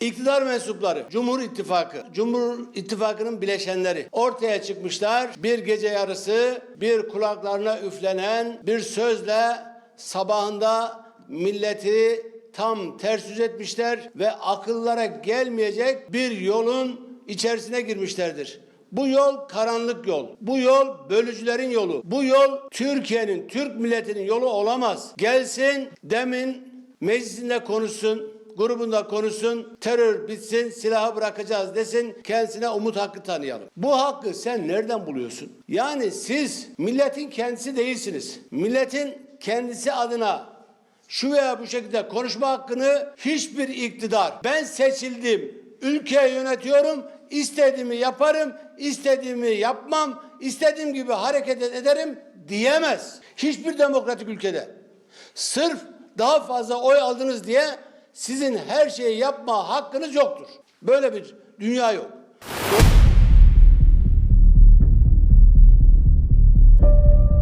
İktidar mensupları, Cumhur İttifakı, Cumhur İttifakı'nın bileşenleri ortaya çıkmışlar. Bir gece yarısı bir kulaklarına üflenen bir sözle sabahında milleti tam ters yüz etmişler ve akıllara gelmeyecek bir yolun içerisine girmişlerdir. Bu yol karanlık yol. Bu yol bölücülerin yolu. Bu yol Türkiye'nin, Türk milletinin yolu olamaz. Gelsin demin meclisinde konuşsun, grubunda konuşsun, terör bitsin, silahı bırakacağız desin, kendisine umut hakkı tanıyalım. Bu hakkı sen nereden buluyorsun? Yani siz milletin kendisi değilsiniz. Milletin kendisi adına şu veya bu şekilde konuşma hakkını hiçbir iktidar ben seçildim, ülkeyi yönetiyorum, istediğimi yaparım, istediğimi yapmam, istediğim gibi hareket ederim diyemez. Hiçbir demokratik ülkede. Sırf daha fazla oy aldınız diye sizin her şeyi yapma hakkınız yoktur. Böyle bir dünya yok.